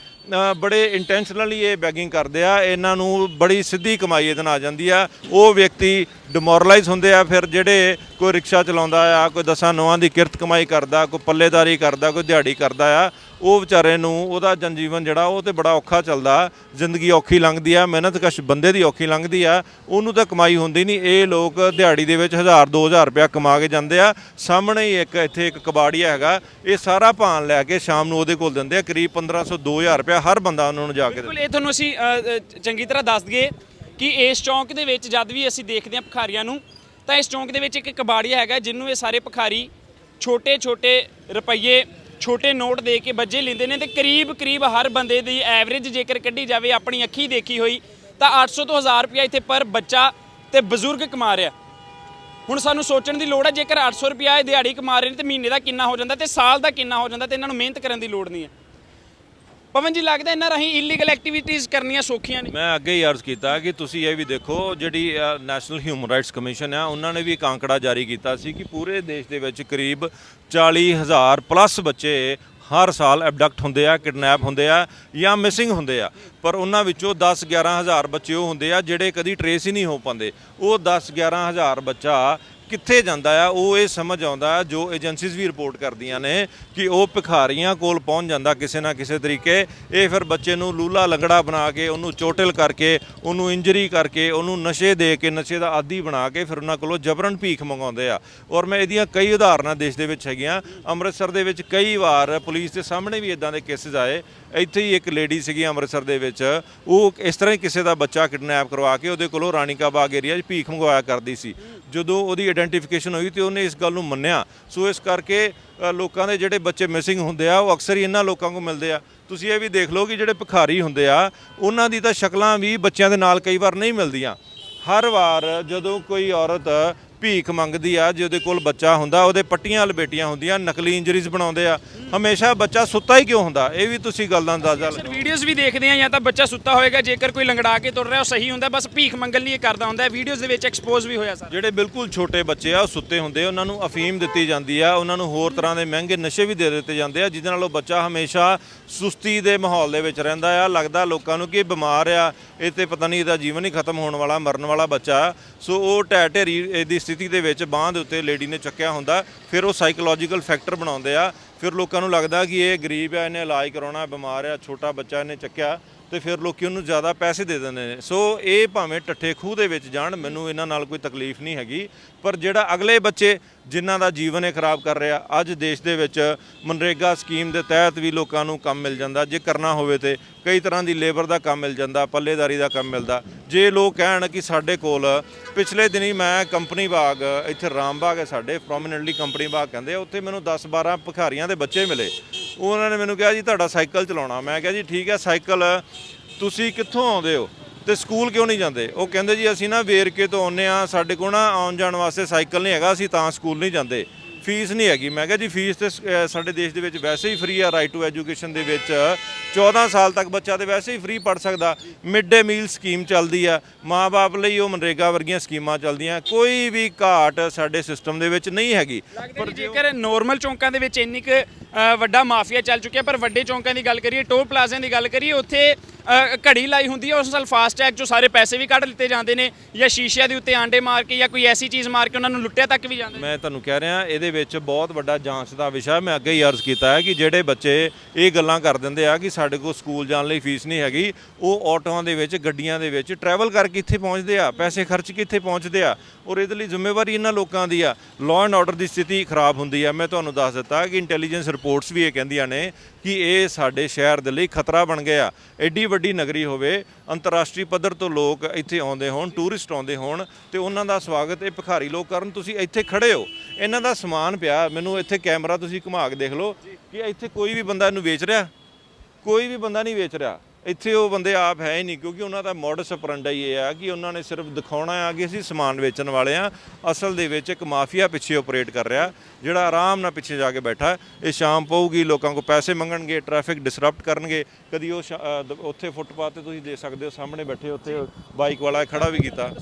ਬੜੇ ਇੰਟੈਂਸ਼ਨਲੀ ਇਹ ਬੈਗਿੰਗ ਕਰਦੇ ਆ। ਇਹਨਾਂ ਨੂੰ ਬੜੀ ਸਿੱਧੀ ਕਮਾਈ ਇਹਦੇ ਨਾਲ ਆ ਜਾਂਦੀ ਆ। ਉਹ ਵਿਅਕਤੀ ਡਿਮੋਰਲਾਈਜ਼ ਹੁੰਦੇ ਆ, ਫਿਰ ਜਿਹੜੇ ਕੋਈ ਰਿਕਸ਼ਾ ਚਲਾਉਂਦਾ ਆ, ਕੋਈ ਦਸਾਂ ਨੌਆਂ ਦੀ ਕਿਰਤ ਕਮਾਈ ਕਰਦਾ, ਕੋਈ ਪੱਲੇਦਾਰੀ ਕਰਦਾ, ਕੋਈ ਦਿਹਾੜੀ ਕਰਦਾ ਆ ਉਹ ਵਿਚਾਰੇ ਨੂੰ, ਉਹਦਾ ਜਨਜੀਵਨ ਜਿਹੜਾ, ਉਹ ਤੇ ਬੜਾ ਔਖਾ ਚੱਲਦਾ। ਜ਼ਿੰਦਗੀ ਔਖੀ ਲੰਘਦੀ ਆ, ਮਿਹਨਤ ਕਸ਼ ਬੰਦੇ ਦੀ ਔਖੀ ਲੰਘਦੀ ਆ। ਉਹਨੂੰ ਤਾਂ ਕਮਾਈ ਹੁੰਦੀ ਨਹੀਂ। ਇਹ ਲੋਕ ਦਿਹਾੜੀ ਦੇ ਵਿੱਚ 1000 2000 ਰੁਪਇਆ ਕਮਾ ਕੇ ਜਾਂਦੇ ਆ। ਸਾਹਮਣੇ ਹੀ ਇੱਕ ਇੱਥੇ ਇੱਕ ਕਬਾੜੀਆ ਹੈਗਾ। ਇਹ ਸਾਰਾ ਭਾਨ ਲੈ ਕੇ ਸ਼ਾਮ ਨੂੰ ਉਹਦੇ ਕੋਲ ਦਿੰਦੇ ਆ। ਕਰੀਬ 1500 2000 ਰੁਪਇਆ ਹਰ ਬੰਦਾ ਉਹਨਾਂ ਨੂੰ ਜਾ ਕੇ ਬਿਲਕੁਲ, ਇਹ ਤੁਹਾਨੂੰ ਅਸੀਂ ਚੰਗੀ ਤਰ੍ਹਾਂ ਦੱਸ ਦਈਏ ਕਿ ਇਸ ਚੌਂਕ ਦੇ ਵਿੱਚ ਜਦ ਵੀ ਅਸੀਂ ਦੇਖਦੇ ਹਾਂ ਭਿਖਾਰੀਆਂ ਨੂੰ, ਤਾਂ ਇਸ ਚੌਂਕ ਦੇ ਵਿੱਚ ਇੱਕ ਕਬਾੜੀਆ ਹੈਗਾ ਜਿਹਨੂੰ ਇਹ ਸਾਰੇ ਭਿਖਾਰੀ ਛੋਟੇ ਛੋਟੇ ਰੁਪਈਏ ਛੋਟੇ ਨੋਟ ਦੇ ਕੇ ਬੱਜੇ ਲੈਂਦੇ ਨੇ ਤੇ ਕਰੀਬ ਕਰੀਬ ਹਰ ਬੰਦੇ ਦੀ ਐਵਰੇਜ ਜੇਕਰ ਕੱਢੀ ਜਾਵੇ, ਆਪਣੀ ਅੱਖੀ ਦੇਖੀ ਹੋਈ, ਤਾਂ 800 ਤੋਂ 1000 ਰੁਪਇਆ ਇੱਥੇ ਪਰ ਬੱਚਾ ਤੇ ਬਜ਼ੁਰਗ ਕਮਾ ਰਿਹਾ। ਹੁਣ ਸਾਨੂੰ ਸੋਚਣ ਦੀ ਲੋੜ ਹੈ, ਜੇਕਰ 800 ਰੁਪਇਆ ਇਹ ਦਿਹਾੜੀ ਕਮਾ ਰਹੇ ਨੇ, ਤੇ ਮਹੀਨੇ ਦਾ ਕਿੰਨਾ ਹੋ ਜਾਂਦਾ ਤੇ ਸਾਲ ਦਾ ਕਿੰਨਾ ਹੋ ਜਾਂਦਾ ਤੇ ਇਹਨਾਂ ਨੂੰ ਮਿਹਨਤ ਕਰਨ ਦੀ ਲੋੜ ਨਹੀਂ ਹੈ। ਪਵਨ ਜੀ, ਲੱਗਦਾ ਇਹਨਾਂ ਰਾਹੀਂ ਇਲੀਗਲ ਐਕਟੀਵਿਟੀਜ਼ ਕਰਨੀਆਂ ਸੌਖੀਆਂ ਨੇ? ਮੈਂ ਅੱਗੇ ਹੀ ਅਰਜ਼ ਕੀਤਾ ਕਿ ਤੁਸੀਂ ਇਹ ਵੀ ਦੇਖੋ, ਜਿਹੜੀ ਨੈਸ਼ਨਲ ਹਿਊਮਨ ਰਾਈਟਸ ਕਮਿਸ਼ਨ ਆ, ਉਹਨਾਂ ਨੇ ਵੀ ਇੱਕ ਅੰਕੜਾ ਜਾਰੀ ਕੀਤਾ ਸੀ ਕਿ ਪੂਰੇ ਦੇਸ਼ ਦੇ ਵਿੱਚ ਕਰੀਬ 40000 ਪਲੱਸ ਬੱਚੇ ਹਰ ਸਾਲ ਐਬਡਕਟ ਹੁੰਦੇ ਆ ਕਿਡਨੈਪ ਹੁੰਦੇ ਆ ਜਾਂ ਮਿਸਿੰਗ ਹੁੰਦੇ ਆ। ਪਰ ਉਹਨਾਂ ਵਿੱਚੋਂ 10 11000 ਬੱਚੇ ਉਹ ਹੁੰਦੇ ਆ ਜਿਹੜੇ ਕਦੀ ਟਰੇਸ ਹੀ ਨਹੀਂ ਹੋ ਪਾਉਂਦੇ। ਉਹ 10 11000 ਬੱਚਾ ਕਿੱਥੇ ਜਾਂਦਾ ਆ, ਉਹ ਇਹ ਸਮਝ ਆਉਂਦਾ ਜੋ ਏਜੰਸੀਜ਼ ਵੀ ਰਿਪੋਰਟ ਕਰਦੀਆਂ ਨੇ ਕਿ ਉਹ ਭਿਖਾਰੀਆਂ ਕੋਲ ਪਹੁੰਚ ਜਾਂਦਾ ਕਿਸੇ ਨਾ ਕਿਸੇ ਤਰੀਕੇ। ਇਹ ਫਿਰ ਬੱਚੇ ਨੂੰ ਲੂਲਾ ਲੰਗੜਾ ਬਣਾ ਕੇ, ਉਹਨੂੰ ਚੋਟਿਲ ਕਰਕੇ, ਉਹਨੂੰ ਇੰਜਰੀ ਕਰਕੇ, ਉਹਨੂੰ ਨਸ਼ੇ ਦੇ ਕੇ, ਨਸ਼ੇ ਦਾ ਆਦੀ ਬਣਾ ਕੇ ਫਿਰ ਉਹਨਾਂ ਕੋਲੋਂ ਜਬਰਨ ਭੀਖ ਮੰਗਾਉਂਦੇ ਆ। ਔਰ ਮੈਂ ਇਹਦੀਆਂ ਕਈ ਉਦਾਹਰਨਾਂ ਦੇਸ਼ ਦੇ ਵਿੱਚ ਹੈਗੀਆਂ। ਅੰਮ੍ਰਿਤਸਰ ਦੇ ਵਿੱਚ ਕਈ ਵਾਰ ਪੁਲਿਸ ਦੇ ਸਾਹਮਣੇ ਵੀ ਇਦਾਂ ਦੇ ਕੇਸਿਸ ਆਏ। ਇੱਥੇ ਹੀ ਇੱਕ ਲੇਡੀ ਸੀਗੀ ਅੰਮ੍ਰਿਤਸਰ ਦੇ ਵਿੱਚ। ਉਹ ਇਸ ਤਰ੍ਹਾਂ ਹੀ ਕਿਸੇ ਦਾ ਬੱਚਾ ਕਿਡਨੈਪ ਕਰਵਾ ਕੇ ਉਹਦੇ ਕੋਲੋਂ ਰਾਣੀ ਕਾ ਬਾਗ ਏਰੀਆ 'ਚ ਭੀਖ ਮੰਗਵਾਇਆ ਕਰਦੀ ਸੀ। ਜਦੋਂ ਉਹਦੀ ਆਇਡੈਂਟੀਫਿਕੇਸ਼ਨ ਹੋਈ ਤੇ ਉਹਨੇ ਇਸ ਗੱਲ ਨੂੰ ਮੰਨਿਆ। ਸੋ ਇਸ ਕਰਕੇ ਲੋਕਾਂ ਦੇ ਜਿਹੜੇ ਬੱਚੇ ਮਿਸਿੰਗ ਹੁੰਦੇ ਆ, ਉਹ ਅਕਸਰ ਹੀ ਇਹਨਾਂ ਲੋਕਾਂ ਕੋਲ ਮਿਲਦੇ ਆ। ਤੁਸੀਂ ਇਹ ਵੀ ਦੇਖ ਲਓ ਕਿ ਜਿਹੜੇ ਭਿਖਾਰੀ ਹੁੰਦੇ ਆ, ਉਹਨਾਂ ਦੀ ਤਾਂ ਸ਼ਕਲਾਂ ਵੀ ਬੱਚਿਆਂ ਦੇ ਨਾਲ ਕਈ ਵਾਰ ਨਹੀਂ ਮਿਲਦੀਆਂ। ਹਰ ਵਾਰ ਜਦੋਂ ਕੋਈ ਔਰਤ ਭੀਖ ਮੰਗਦੀ ਆ ਜਿਹਦੇ ਕੋਲ ਬੱਚਾ ਹੁੰਦਾ ਉਹਦੇ ਪੱਟੀਆਂ ਲਪੇਟੀਆਂ ਹੁੰਦੀਆਂ ਨਕਲੀ ਇੰਜਰੀਜ਼ ਬਣਾਉਂਦੇ ਆ। ਹਮੇਸ਼ਾ ਬੱਚਾ ਸੁੱਤਾ ਹੀ ਕਿਉਂ ਹੁੰਦਾ? ਇਹ ਵੀ ਤੁਸੀਂ ਗੱਲ ਦਾ ਅੰਦਾਜ਼ਾ ਸਰ ਲਗਾਓ। ਵੀਡੀਓਜ਼ ਵੀ ਦੇਖਦੇ ਆ ਜਾਂ ਤਾਂ ਬੱਚਾ ਸੁੱਤਾ ਹੋਏਗਾ ਜੇਕਰ ਕੋਈ ਲੰਗੜਾ ਕੇ ਤੁਰ ਰਿਹਾ ਉਹ ਸਹੀ ਹੁੰਦਾ ਬਸ ਭੀਖ ਮੰਗਣ ਲਈ ਇਹ ਕਰਦਾ ਹੁੰਦਾ। ਵੀਡੀਓਜ਼ ਦੇ ਵਿੱਚ ਐਕਸਪੋਜ਼ ਵੀ ਹੋਇਆ ਸਰ। ਜਿਹੜੇ ਬਿਲਕੁਲ ਛੋਟੇ ਬੱਚੇ ਆ ਉਹ ਸੁੱਤੇ ਹੁੰਦੇ ਉਹਨਾਂ ਨੂੰ ਅਫੀਮ ਦਿੱਤੀ ਜਾਂਦੀ ਆ ਉਹਨਾਂ ਨੂੰ ਹੋਰ ਤਰ੍ਹਾਂ ਦੇ ਮਹਿੰਗੇ ਨਸ਼ੇ ਵੀ ਦੇ ਦਿੱਤੇ ਜਾਂਦੇ ਆ ਜਿਹਦੇ ਨਾਲ ਉਹ ਬੱਚਾ ਹਮੇਸ਼ਾ ਸੁਸਤੀ ਦੇ ਮਾਹੌਲ ਦੇ ਵਿੱਚ ਰਹਿੰਦਾ ਆ। ਲੱਗਦਾ ਲੋਕਾਂ ਨੂੰ ਕਿ ਇਹ ਬਿਮਾਰ ਆ ਇਹ ਤੇ ਪਤਾ ਨਹੀਂ ਇਹਦਾ ਜੀਵਨ ਹੀ ਖਤਮ ਹੋਣ ਵਾਲਾ ਮਰਨ ਵਾਲਾ ਬੱਚਾ। ਆ। ਸੋ ਉਹ ਢਹਿ ਢੇਰੀ ਦੀ ਸਥਿਤੀ ਸਥਿਤੀ ਦੇ ਵਿੱਚ ਬਾਂਹ ਦੇ ਉੱਤੇ ਲੇਡੀ ਨੇ ਚੱਕਿਆ ਹੁੰਦਾ। ਫਿਰ ਉਹ ਸਾਈਕੋਲੋਜੀਕਲ ਫੈਕਟਰ ਬਣਾਉਂਦੇ ਆ। ਫਿਰ ਲੋਕਾਂ ਨੂੰ ਲੱਗਦਾ ਕਿ ਇਹ ਗਰੀਬ ਆ, ਇਹਨੇ ਇਲਾਜ ਕਰਾਉਣਾ, ਬਿਮਾਰ ਆ, ਛੋਟਾ ਬੱਚਾ ਇਹਨੇ ਚੱਕਿਆ। ਤੇ ਫਿਰ ਲੋਕੀ ਉਹਨੂੰ ਜ਼ਿਆਦਾ ਪੈਸੇ ਦੇ ਦਿੰਦੇ ਨੇ। ਸੋ ਇਹ ਭਾਵੇਂ ਟੱਠੇ ਖੂਹ ਦੇ ਵਿੱਚ ਜਾਣ, ਮੈਨੂੰ ਇਹਨਾਂ ਨਾਲ ਕੋਈ ਤਕਲੀਫ ਨਹੀਂ ਹੈਗੀ। ਪਰ ਜਿਹੜਾ ਅਗਲੇ ਬੱਚੇ ਜਿਨ੍ਹਾਂ ਦਾ ਜੀਵਨ ਇਹ ਖਰਾਬ ਕਰ ਰਿਹਾ, ਅੱਜ ਦੇਸ਼ ਦੇ ਵਿੱਚ ਮਨਰੇਗਾ ਸਕੀਮ ਦੇ ਤਹਿਤ ਵੀ ਲੋਕਾਂ ਨੂੰ ਕੰਮ ਮਿਲ ਜਾਂਦਾ। ਜੇ ਕਰਨਾ ਹੋਵੇ ਤੇ ਕਈ ਤਰ੍ਹਾਂ ਦੀ ਲੇਬਰ ਦਾ ਕੰਮ ਮਿਲ ਜਾਂਦਾ, ਪੱਲੇਦਾਰੀ ਦਾ ਕੰਮ ਮਿਲਦਾ। ਜੇ ਲੋਕ ਕਹਿਣ ਕਿ ਸਾਡੇ ਕੋਲ ਪਿਛਲੇ ਦਿਨੀ ਮੈਂ ਕੰਪਨੀ ਬਾਗ, ਇੱਥੇ ਰਾਮਬਾਗ ਹੈ ਸਾਡੇ ਪ੍ਰੋਮਿਨੈਂਟਲੀ ਕੰਪਨੀ ਬਾਗ ਕਹਿੰਦੇ ਆ, ਉੱਥੇ ਮੈਨੂੰ 10 12 ਭਿਖਾਰੀਆਂ ਦੇ ਬੱਚੇ ਮਿਲੇ। ਉਹਨਾਂ ਨੇ ਮੈਨੂੰ ਕਿਹਾ ਜੀ, ਤੁਹਾਡਾ ਸਾਈਕਲ ਚਲਾਉਣਾ। ਮੈਂ ਕਿਹਾ ਜੀ, ਠੀਕ ਹੈ, ਸਾਈਕਲ, ਤੁਸੀਂ ਕਿੱਥੋਂ ਆਉਂਦੇ ਹੋ? ਤੇ ਸਕੂਲ ਕਿਉਂ ਨਹੀਂ ਜਾਂਦੇ? ਉਹ ਕਹਿੰਦੇ ਜੀ, ਅਸੀਂ ਨਾ ਵੇਰਕੇ ਤੋਂ ਆਉਂਦੇ ਆ ਸਾਡੇ ਕੋਲ ਨਾ ਆਉਣ ਜਾਣ ਵਾਸਤੇ ਸਾਈਕਲ ਨਹੀਂ ਹੈਗਾ, ਅਸੀਂ ਤਾਂ ਸਕੂਲ ਨਹੀਂ ਜਾਂਦੇ। ਫੀਸ ਨਹੀਂ ਹੈਗੀ। ਮੈਂ ਕਿਹਾ ਜੀ, ਫੀਸ ਤੇ ਸਾਡੇ ਦੇਸ਼ ਦੇ ਵਿੱਚ ਵੈਸੇ ਹੀ ਫ੍ਰੀ ਆ ਰਾਈਟ ਟੂ ਐਜੂਕੇਸ਼ਨ ਦੇ ਵਿੱਚ। 14 ਸਾਲ ਤੱਕ ਬੱਚਾ ਤੇ ਵੈਸੇ ਹੀ ਫ੍ਰੀ ਪੜ ਸਕਦਾ। ਮਿਡ ਡੇ ਮੀਲ ਸਕੀਮ ਚੱਲਦੀ ਆ। ਮਾਪੇ ਲਈ ਉਹ ਮਨਰੇਗਾ ਵਰਗੀਆਂ ਸਕੀਮਾਂ ਚੱਲਦੀਆਂ। ਕੋਈ ਵੀ ਘਾਟ ਸਾਡੇ ਸਿਸਟਮ ਦੇ ਵਿੱਚ ਨਹੀਂ ਹੈਗੀ। ਪਰ ਜੇਕਰ ਨੋਰਮਲ ਚੌਂਕਾਂ ਦੇ ਵਿੱਚ ਇੰਨੀ ਕੁ ਵੱਡਾ ਮਾਫੀਆ ਚੱਲ ਚੁੱਕਿਆ ਪਰ ਵੱਡੇ ਚੌਂਕਾਂ ਦੀ ਗੱਲ ਕਰੀਏ ਟੋਲ ਪਲਾਜ਼ਿਆਂ ਦੀ ਗੱਲ ਕਰੀਏ ਉੱਥੇ ਘੜੀ ਲਾਈ ਹੁੰਦੀ ਹੈ ਉਸ ਨਾਲ ਫਾਸਟੈਗ ਚੋਂ ਸਾਰੇ ਪੈਸੇ ਵੀ ਕੱਢ ਲਿੱਤੇ ਜਾਂਦੇ ਨੇ ਜਾਂ ਸ਼ੀਸ਼ਿਆਂ ਦੇ ਉੱਤੇ ਆਂਡੇ ਮਾਰ ਕੇ ਜਾਂ ਕੋਈ ਐਸੀ ਚੀਜ਼ ਮਾਰ ਕੇ ਉਹਨਾਂ ਨੂੰ ਲੁੱਟਿਆ ਤੱਕ ਵੀ ਜਾਂਦੇ। ਮੈਂ ਤੁਹਾਨੂੰ ਕਹਿ ਰਿਹਾ ਇਹਦੇ ਵਿੱਚ ਬਹੁਤ ਵੱਡਾ ਜਾਂਚ ਦਾ ਵਿਸ਼ਾ ਮੈਂ ਅੱਗੇ ਹੀ ਅਰਜ਼ ਕੀਤਾ ਹੈ ਕਿ ਜਿਹੜੇ ਬੱਚੇ ਇਹ ਗੱਲਾਂ ਕਰ ਦਿੰਦੇ ਆ ਕਿ ਸਾਡੇ ਕੋਲ ਸਕੂਲ ਜਾਣ ਲਈ ਫੀਸ ਨਹੀਂ ਹੈਗੀ, ਉਹ ਆਟੋਆਂ ਦੇ ਵਿੱਚ, ਗੱਡੀਆਂ ਦੇ ਵਿੱਚ ਟਰੈਵਲ ਕਰਕੇ ਇੱਥੇ ਪਹੁੰਚਦੇ ਆ, ਪੈਸੇ ਖਰਚ ਕੇ ਇੱਥੇ ਪਹੁੰਚਦੇ ਆ ਔਰ ਇਹਦੇ ਲਈ ਜ਼ਿੰਮੇਵਾਰੀ ਇਹਨਾਂ ਲੋਕਾਂ ਦੀ ਆ। ਲਾਅ ਐਂਡ ਆਰਡਰ ਦੀ ਸਥਿਤੀ ਖਰਾਬ ਹੁੰਦੀ ਆ। ਮੈਂ ਤੁਹਾਨੂੰ ਦੱਸ ਦਿੱਤਾ ਕਿ ਇੰਟੈਲੀਜੈਂਸ ਰਿਪੋਰਟਸ ਵੀ ਇਹ ਕਹਿੰਦੀਆਂ ਨੇ ਕਿ ਇਹ ਸਾਡੇ ਸ਼ਹਿਰ ਦੇ ਲਈ ਖਤਰਾ ਬਣ ਗਿਆ ਐਡੀ ਵੱਡੀ ਨਗਰੀ ਹੋਵੇ, ਅੰਤਰਰਾਸ਼ਟਰੀ ਪੱਧਰ ਤੋਂ ਲੋਕ ਇੱਥੇ ਆਉਂਦੇ ਹੋਣ ਟੂਰਿਸਟ ਆਉਂਦੇ ਹੋਣ ਤੇ ਉਹਨਾਂ ਦਾ ਸਵਾਗਤ ਇਹ ਭਿਖਾਰੀ ਲੋਕ ਕਰਨ, ਤੁਸੀਂ ਇੱਥੇ ਖੜੇ ਹੋ। ਇਹਨਾਂ ਦਾ ਸਮਾਨ ਪਿਆ, ਮੈਨੂੰ ਇੱਥੇ ਕੈਮਰਾ ਤੁਸੀਂ ਘੁਮਾ ਕੇ ਦੇਖ ਲਓ ਕਿ ਇੱਥੇ ਕੋਈ ਵੀ ਬੰਦਾ ਇਹਨੂੰ ਵੇਚ ਰਿਹਾ। ਕੋਈ ਵੀ ਬੰਦਾ ਨਹੀਂ ਵੇਚ ਰਿਹਾ। ਇੱਥੇ ਉਹ ਬੰਦੇ ਆਪ ਹੈ ਹੀ ਨਹੀਂ, ਕਿਉਂਕਿ ਉਹਨਾਂ ਦਾ ਮੋਡਸ ਅਪਰੰਡਾ ਹੀ ਇਹ ਆ ਕਿ ਉਹਨਾਂ ਨੇ ਸਿਰਫ ਦਿਖਾਉਣਾ ਆ ਕਿ ਅਸੀਂ ਸਮਾਨ ਵੇਚਣ ਵਾਲੇ ਆ। ਅਸਲ ਦੇ ਵਿੱਚ ਇੱਕ ਮਾਫੀਆ ਪਿੱਛੇ ਆਪਰੇਟ ਕਰ ਰਿਹਾ, ਜਿਹੜਾ ਆਰਾਮ ਨਾਲ ਪਿੱਛੇ ਜਾ ਕੇ ਬੈਠਾ। ਇਹ ਸ਼ਾਮ ਪਊਗੀ, ਲੋਕਾਂ ਕੋਲ ਪੈਸੇ ਮੰਗਣਗੇ ਟ੍ਰੈਫਿਕ ਡਿਸਰਪਟ ਕਰਨਗੇ। ਕਦੀ ਉਹ ਸ਼ਾ- ਉੱਥੇ ਫੁੱਟਪਾਥ ਤੇ ਤੁਸੀਂ ਦੇਖ ਸਕਦੇ ਹੋ, ਸਾਹਮਣੇ ਬੈਠੇ ਉੱਥੇ ਬਾਈਕ ਵਾਲਾ ਖੜਾ ਵੀ ਕੀਤਾ।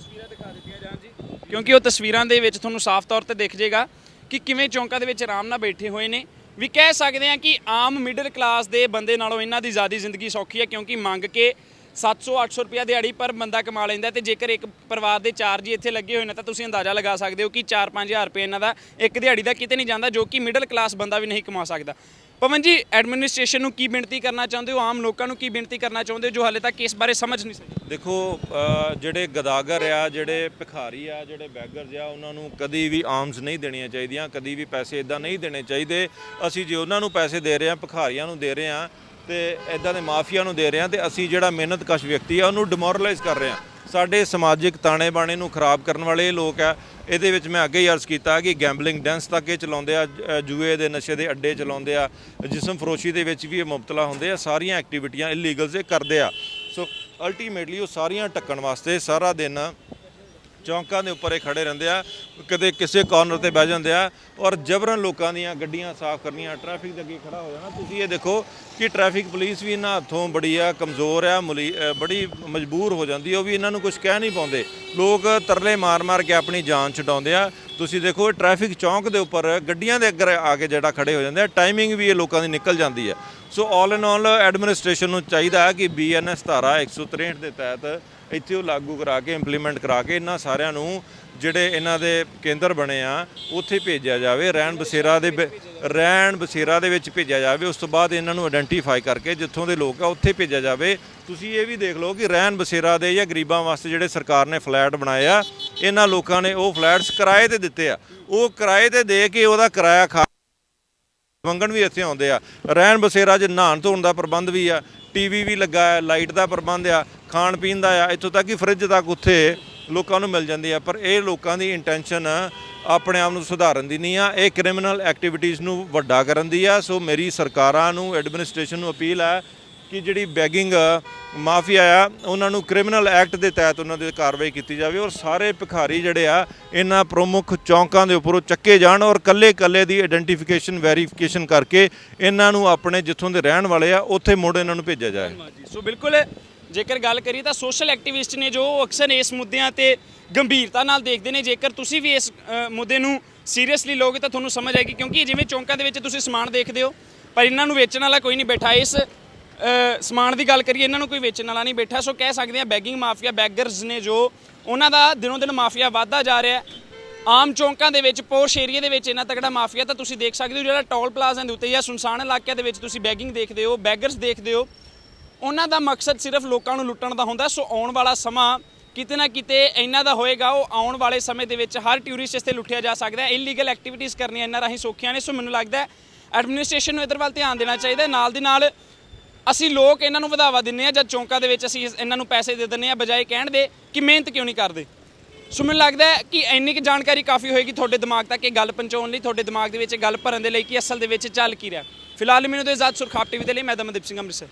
ਕਿਉਂਕਿ ਉਹ ਤਸਵੀਰਾਂ ਦੇ ਵਿੱਚ ਤੁਹਾਨੂੰ ਸਾਫ਼ ਤੌਰ ਤੇ ਦਿਖ ਜਾਏਗਾ ਕਿ ਕਿਵੇਂ ਚੌਂਕਾਂ ਦੇ ਵਿੱਚ ਆਰਾਮ ਨਾਲ ਬੈਠੇ ਹੋਏ ਨੇ। ਵੀ ਕਹਿ ਸਕਦੇ ਆ ਕਿ ਆਮ ਮਿਡਲ ਕਲਾਸ ਦੇ ਬੰਦੇ ਨਾਲੋਂ ਇਹਨਾਂ ਦੀ ਜ਼ਿਆਦਾ ਜ਼ਿੰਦਗੀ ਸੌਖੀ ਹੈ, ਕਿਉਂਕਿ ਮੰਗ ਕੇ 700 800 ਰੁਪਿਆ ਦਿਹਾੜੀ ਪਰ ਬੰਦਾ ਕਮਾ ਲੈਂਦਾ ਤੇ ਜੇਕਰ ਇੱਕ ਪਰਿਵਾਰ ਦੇ ਚਾਰ ਜੀ ਇੱਥੇ ਲੱਗੇ ਹੋਏ ਨੇ ਤਾਂ ਤੁਸੀਂ ਅੰਦਾਜ਼ਾ ਲਗਾ ਸਕਦੇ ਹੋ ਕਿ 4-5000 ਰੁਪਏ ਇਹਨਾਂ ਦਾ ਇੱਕ ਦਿਹਾੜੀ ਦਾ ਕਿਤੇ ਨਹੀਂ ਜਾਂਦਾ, ਜੋ ਕਿ ਮਿਡਲ ਕਲਾਸ ਬੰਦਾ ਵੀ ਨਹੀਂ ਕਮਾ ਸਕਦਾ। ਪਵਨ ਜੀ ਐਡਮਿਨਿਸਟ੍ਰੇਸ਼ਨ ਨੂੰ ਕੀ ਬੇਨਤੀ ਕਰਨਾ ਚਾਹੁੰਦੇ ਹੋ? ਆਮ ਲੋਕਾਂ ਨੂੰ ਕੀ ਬੇਨਤੀ ਕਰਨਾ ਚਾਹੁੰਦੇ ਹੋ ਜੋ ਹਾਲੇ ਤੱਕ ਇਸ ਬਾਰੇ ਸਮਝ ਨਹੀਂ ਸਕੇ? ਦੇਖੋ ਜਿਹੜੇ ਗਦਾਗਰ ਆ, ਜਿਹੜੇ ਭਿਖਾਰੀ ਆ, ਜਿਹੜੇ ਬੈਗਰਸ ਆ, ਉਹਨਾਂ ਨੂੰ ਕਦੀ ਵੀ ਆਰਮਸ ਨਹੀਂ ਦੇਣੀਆਂ ਚਾਹੀਦੀਆਂ, ਕਦੀ ਵੀ ਪੈਸੇ ਇਦਾਂ ਨਹੀਂ ਦੇਣੇ ਚਾਹੀਦੇ। ਅਸੀਂ ਜੇ ਉਹਨਾਂ ਨੂੰ ਪੈਸੇ ਦੇ ਰਹੇ ਆ ਭਿਖਾਰੀਆਂ ਨੂੰ ਦੇ ਰਹੇ ਆ ਤੇ ਇਦਾਂ ਦੇ ਮਾਫੀਆ ਨੂੰ ਦੇ ਰਹੇ ਆ ਤੇ ਅਸੀਂ ਜਿਹੜਾ ਮਿਹਨਤਕਸ਼ ਵਿਅਕਤੀ ਆ, ਉਹਨੂੰ ਡਿਮੋਰਲਾਈਜ਼ ਕਰ ਰਹੇ ਆ ਸਾਡੇ ਸਮਾਜਿਕ ਤਾਣੇ ਬਾਣੇ ਨੂੰ ਖਰਾਬ ਕਰਨ ਵਾਲੇ ਇਹ ਲੋਕ ਆ, ਇਹਦੇ ਵਿੱਚ ਮੈਂ ਅੱਗੇ ਹੀ ਅਰਜ਼ ਕੀਤਾ ਕਿ ਗੈਂਬਲਿੰਗ ਡੈਂਸ ਤੱਕ ਇਹ ਚਲਾਉਂਦੇ ਆ ਜੂਏ ਦੇ ਨਸ਼ੇ ਦੇ ਅੱਡੇ ਚਲਾਉਂਦੇ ਆ, ਜਿਸਮ ਫਰੋਸ਼ੀ ਦੇ ਵਿੱਚ ਵੀ ਇਹ ਮੁਬਤਲਾ ਹੁੰਦੇ ਆ, ਸਾਰੀਆਂ ਐਕਟੀਵਿਟੀਆਂ ਇਲੀਗਲਸ ਇਹ ਕਰਦੇ ਆ। ਸੋ ਅਲਟੀਮੇਟਲੀ ਉਹ ਸਾਰੀਆਂ ਟੱਕਣ ਵਾਸਤੇ ਸਾਰਾ ਦਿਨ ਚੌਂਕਾਂ ਦੇ ਉੱਪਰ ਇਹ ਖੜੇ ਰਹਿੰਦੇ ਆ, ਕਦੇ ਕਿਸੇ ਕਾਰਨਰ ਤੇ ਬਹਿ ਜਾਂਦੇ ਆ ਔਰ ਜਬਰਨ ਲੋਕਾਂ ਦੀਆਂ ਗੱਡੀਆਂ ਸਾਫ਼ ਕਰਨੀਆਂ ਟ੍ਰੈਫਿਕ ਦੇ ਅੱਗੇ ਖੜਾ ਹੋ ਜਾਣਾ। ਤੁਸੀਂ ਇਹ ਦੇਖੋ ਕਿ ਟ੍ਰੈਫਿਕ ਪੁਲਿਸ ਵੀ ਇਹਨਾਂ ਹੱਥੋਂ ਬੜੀ ਆ, ਕਮਜ਼ੋਰ ਆ, ਮੁਲੀ- ਬੜੀ ਮਜਬੂਰ ਹੋ ਜਾਂਦੀ ਉਹ ਵੀ ਇਹਨਾਂ ਨੂੰ ਕੁਝ ਕਹਿ ਨਹੀਂ ਪਾਉਂਦੇ। ਲੋਕ ਤਰਲੇ ਮਾਰ-ਮਾਰ ਕੇ ਆਪਣੀ ਜਾਨ ਛਡਾਉਂਦੇ ਆ। ਤੁਸੀਂ ਦੇਖੋ ਇਹ ਟ੍ਰੈਫਿਕ ਚੌਂਕ ਦੇ ਉੱਪਰ ਗੱਡੀਆਂ ਦੇ ਅੱਗੇ ਆ ਕੇ ਜਿਹੜਾ ਖੜੇ ਹੋ ਜਾਂਦੇ ਆ ਟਾਈਮਿੰਗ ਵੀ ਇਹ ਲੋਕਾਂ ਦੀ ਨਿਕਲ ਜਾਂਦੀ ਹੈ ਸੋ ਆਲ ਇਨ ਆਲ ਐਡਮਿਨਿਸਟ੍ਰੇਸ਼ਨ ਨੂੰ ਚਾਹੀਦਾ ਹੈ ਕਿ ਬੀਐਨਐਸ ਧਾਰਾ 163 ਦੇ ਤਹਿਤ ਇੱਥੇ ਉਹ ਲਾਗੂ ਕਰਾ ਕੇ ਇੰਪਲੀਮੈਂਟ ਕਰਾ ਕੇ ਇਹਨਾਂ ਸਾਰਿਆਂ ਨੂੰ ਜਿਹੜੇ ਇਹਨਾਂ ਦੇ ਕੇਂਦਰ ਬਣੇ ਆ, ਉੱਥੇ ਭੇਜਿਆ ਜਾਵੇ, ਰਹਿਣ ਬਸੇਰਾ ਦੇ ਵਿ- ਰਹਿਣ ਬਸੇਰਾ ਦੇ ਵਿੱਚ ਭੇਜਿਆ ਜਾਵੇ, ਉਸ ਤੋਂ ਬਾਅਦ ਇਹਨਾਂ ਨੂੰ ਆਇਡੈਂਟੀਫਾਈ ਕਰਕੇ ਜਿੱਥੋਂ ਦੇ ਲੋਕ ਆ, ਉੱਥੇ ਭੇਜਿਆ ਜਾਵੇ। ਤੁਸੀਂ ਇਹ ਵੀ ਦੇਖ ਲਓ ਕਿ ਰਹਿਣ ਬਸੇਰਾ ਦੇ ਜਾਂ ਗਰੀਬਾਂ ਵਾਸਤੇ ਜਿਹੜੇ ਸਰਕਾਰ ਨੇ ਫਲੈਟ ਬਣਾਏ ਆ, ਇਹਨਾਂ ਲੋਕਾਂ ਨੇ ਉਹ ਫਲੈਟਸ ਕਿਰਾਏ ਤੇ ਦਿੱਤੇ ਆ। ਉਹ ਕਿਰਾਏ ਤੇ ਦੇ ਕੇ ਉਹਦਾ ਕਿਰਾਇਆ ਖਾ ਮੰਗਣ ਵੀ ਇੱਥੇ ਆਉਂਦੇ ਆ। ਰਹਿਣ ਬਸੇਰਾ 'ਚ ਨਹਾਉਣ ਧੋਣ ਦਾ ਪ੍ਰਬੰਧ ਵੀ ਆ, ਟੀਵੀ ਵੀ ਲੱਗਾ ਹੈ ਲਾਈਟ ਦਾ ਪ੍ਰਬੰਧ ਆ, ਖਾਣ ਪੀਣ ਦਾ ਆ, ਇੱਥੋਂ ਤੱਕ ਕਿ ਫ੍ਰਿਜ ਤੱਕ ਉੱਥੇ ਲੋਕਾਂ ਨੂੰ ਮਿਲ ਜਾਂਦੀ ਆ, ਪਰ ਇਹ ਲੋਕਾਂ ਦੀ ਇੰਟੈਂਸ਼ਨ ਆਪਣੇ ਆਪ ਨੂੰ ਸੁਧਾਰਨ ਦੀ ਨਹੀਂ ਆ। ਇਹ ਕ੍ਰਿਮੀਨਲ ਐਕਟੀਵਿਟੀਜ਼ ਨੂੰ ਵੱਡਾ ਕਰਨ ਦੀ ਆ। ਸੋ ਮੇਰੀ ਸਰਕਾਰਾਂ ਨੂੰ ਐਡਮਿਨਿਸਟ੍ਰੇਸ਼ਨ ਨੂੰ ਅਪੀਲ ਹੈ ਕਿ ਜਿਹੜੀ ਬੈਗਿੰਗ ਮਾਫੀਆ ਆ, ਉਹਨਾਂ ਨੂੰ ਕ੍ਰਿਮੀਨਲ ਐਕਟ ਦੇ ਤਹਿਤ ਉਹਨਾਂ ਦੇ ਕਾਰਵਾਈ ਕੀਤੀ ਜਾਵੇ ਔਰ ਸਾਰੇ ਭਿਖਾਰੀ ਜਿਹੜੇ ਆ, ਇਹਨਾਂ ਪ੍ਰਮੁੱਖ ਚੌਂਕਾਂ ਦੇ ਉੱਪਰੋਂ ਚੱਕੇ ਜਾਣ ਔਰ ਕੱਲੇ-ਕੱਲੇ ਦੀ ਆਇਡੈਂਟੀਫਿਕੇਸ਼ਨ ਵੈਰੀਫਿਕੇਸ਼ਨ ਕਰਕੇ ਇਹਨਾਂ ਨੂੰ ਆਪਣੇ ਜਿੱਥੋਂ ਦੇ ਰਹਿਣ ਵਾਲੇ ਆ, ਉੱਥੇ ਮੁੜ ਇਹਨਾਂ ਨੂੰ ਭੇਜਿਆ ਜਾਏ। ਸੋ ਬਿਲਕੁਲ, ਜੇਕਰ ਗੱਲ ਕਰੀਏ ਤਾਂ ਸੋਸ਼ਲ ਐਕਟਿਵਿਸਟ ਨੇ ਜੋ ਅਕਸਰ ਇਸ ਮੁੱਦਿਆਂ ਤੇ ਗੰਭੀਰਤਾ ਨਾਲ ਦੇਖਦੇ ਨੇ, ਜੇਕਰ ਤੁਸੀਂ ਵੀ ਇਸ ਮੁੱਦੇ ਨੂੰ ਸੀਰੀਅਸਲੀ ਲਓਗੇ ਤਾਂ ਤੁਹਾਨੂੰ ਸਮਝ ਆਏਗੀ ਕਿਉਂਕਿ ਜਿਵੇਂ ਚੌਂਕਾਂ ਦੇ ਵਿੱਚ ਤੁਸੀਂ ਸਮਾਨ ਦੇਖਦੇ ਹੋ, ਪਰ ਇਹਨਾਂ ਨੂੰ ਵੇਚਣ ਵਾਲਾ ਕੋਈ ਨਹੀਂ ਬੈਠਾ, ਇਸ ਸਮਾਨ ਦੀ ਗੱਲ ਕਰੀਏ, ਇਹਨਾਂ ਨੂੰ ਕੋਈ ਵੇਚਣ ਵਾਲਾ ਨਹੀਂ ਬੈਠਾ। ਸੋ ਕਹਿ ਸਕਦੇ ਆ ਬੈਗਿੰਗ ਮਾਫੀਆ ਬੈਗਰਸ ਨੇ ਜੋ ਉਹਨਾਂ ਦਾ ਦਿਨੋਂ ਦਿਨ ਮਾਫੀਆ ਵੱਧਦਾ ਜਾ ਰਿਹਾ ਹੈ। ਆਮ ਚੌਂਕਾਂ ਦੇ ਵਿੱਚ ਪੋਰਸ਼ ਏਰੀਆ ਦੇ ਵਿੱਚ ਇੰਨਾ ਤਕੜਾ ਮਾਫੀਆ, ਤਾਂ ਤੁਸੀਂ ਦੇਖ ਸਕਦੇ ਹੋ ਜਿਹੜਾ ਟੋਲ ਪਲਾਜ਼ਾ ਦੇ ਉੱਤੇ ਜਾਂ ਸੁਨਸਾਨ ਇਲਾਕਿਆਂ ਦੇ ਵਿੱਚ ਤੁਸੀਂ ਬੈਗਿੰਗ ਦੇਖਦੇ ਹੋ, ਬੈਗਰਸ ਦੇਖਦੇ ਹੋ, ਉਹਨਾਂ ਦਾ ਮਕਸਦ ਸਿਰਫ ਲੋਕਾਂ ਨੂੰ ਲੁੱਟਣ ਦਾ ਹੁੰਦਾ। ਸੋ ਆਉਣ ਵਾਲਾ ਸਮਾਂ ਕਿਤੇ ਨਾ ਕਿਤੇ ਇਹਨਾਂ ਦਾ ਹੋਏਗਾ। ਉਹ ਆਉਣ ਵਾਲੇ ਸਮੇਂ ਦੇ ਵਿੱਚ ਹਰ ਟੂਰਿਸਟ ਇੱਥੇ ਲੁੱਟਿਆ ਜਾ ਸਕਦਾ ਹੈ। ਇਲੀਗਲ ਐਕਟੀਵਿਟੀਜ਼ ਕਰਨੀਆਂ ਇਹਨਾਂ ਰਾਹੀਂ ਸੌਖੀਆਂ ਨੇ। ਸੋ ਮੈਨੂੰ ਲੱਗਦਾ ਐਡਮਿਨਿਸਟ੍ਰੇਸ਼ਨ ਨੂੰ ਇਧਰ ਵੱਲ ਧਿਆਨ ਦੇਣਾ ਚਾਹੀਦਾ ਨਾਲ ਦੀ ਨਾਲ ਅਸੀਂ ਲੋਕ ਇਹਨਾਂ ਨੂੰ ਵਧਾਵਾ ਦਿੰਨੇ ਆ ਜਦ ਚੌਂਕਾਂ ਦੇ ਵਿੱਚ ਅਸੀਂ ਇਹਨਾਂ ਨੂੰ ਪੈਸੇ ਦੇ ਦਿੰਨੇ ਆ ਬਜਾਏ ਕਹਿਣ ਦੇ ਕਿ ਮਿਹਨਤ ਕਿਉਂ ਨਹੀਂ ਕਰਦੇ। ਸੋ ਮੈਨੂੰ ਲੱਗਦਾ ਹੈ ਕਿ ਇੰਨੀ ਕੁ ਜਾਣਕਾਰੀ ਕਾਫੀ ਹੋਏਗੀ ਤੁਹਾਡੇ ਦਿਮਾਗ ਤੱਕ, ਇਹ ਗੱਲ ਪਹੁੰਚਾਉਣ ਲਈ ਤੁਹਾਡੇ ਦਿਮਾਗ ਦੇ ਵਿੱਚ, ਇਹ ਗੱਲ ਭਰਨ ਦੇ ਲਈ ਕਿ ਅਸਲ ਦੇ ਵਿੱਚ ਚੱਲ ਕੀ ਰਿਹਾ। ਫਿਲਹਾਲ ਮੈਨੂੰ ਤੇ ਇਜਾਜ਼ਤ ਸੁਰਖਾਪ ਟੀਵੀ ਦੇ ਲਈ, ਮੈਂ ਦਮਨਦੀਪ ਸਿੰਘ ਅੰਮ੍ਰਿਤਸਰ।